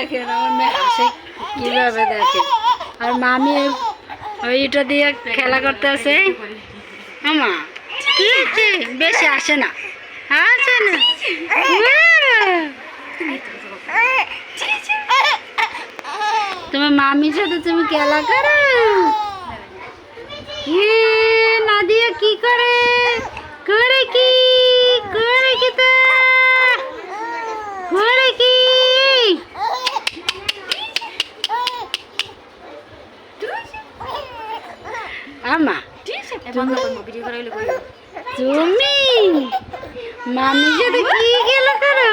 দেখেন আমার মেয়ে হাসে দেখে। আর মামি ওই এটা দিয়ে খেলা করতে আছে আমা বেশি আসে না। আসে না। তোমার মামির সাথে তুমি খেলা করো। হে নাদিয়া কি করে করে কি করে কি তা করে কি আমা তুমি মামির সাথে কি খেলা করো?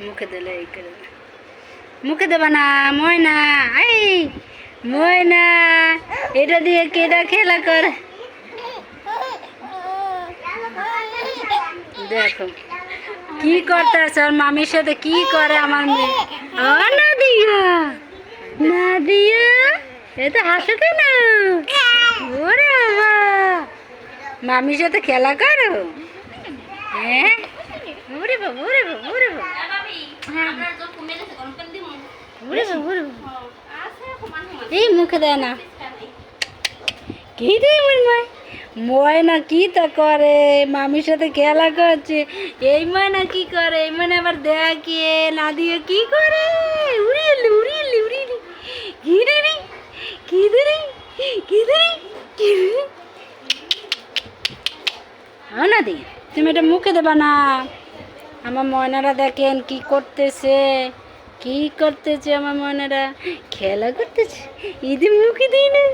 মুখে দিলে। মুখে দেবা না ময়না এই ময়না এটা দিয়ে কেটা খেলা করে দেখো। কি করতেছে? আর মামির সাথে কি করে আমার মেয়ে? ও নাদিয়া! নাদিয়া! এ তো হাসো কেন? ওরে বাবা! মামির সাথে খেলা করো? হ্যাঁ? ওরে বাবা ওরে বাবা ওরে বাবা! এই মুখে দেয় না। কি আমার মায় ময়না কি তা করে? মামির সাথে খেলা করছে। এই ময়না কি করে? এই ময়না আবার দেখে। না দিয়ে কি করে? উড়িয়ে উড়িয়ে উড়িয়ে কি রে রে? কি রে রে? রে রে? কি রে হ্যাঁ না দি তুমি এটা মুখে দেবা না। আমার ময়নারা দেখেন কি করতেছে। কি করতেছে আমার ময়নারা? খেলা করতেছে। না না না মুখে দিই না।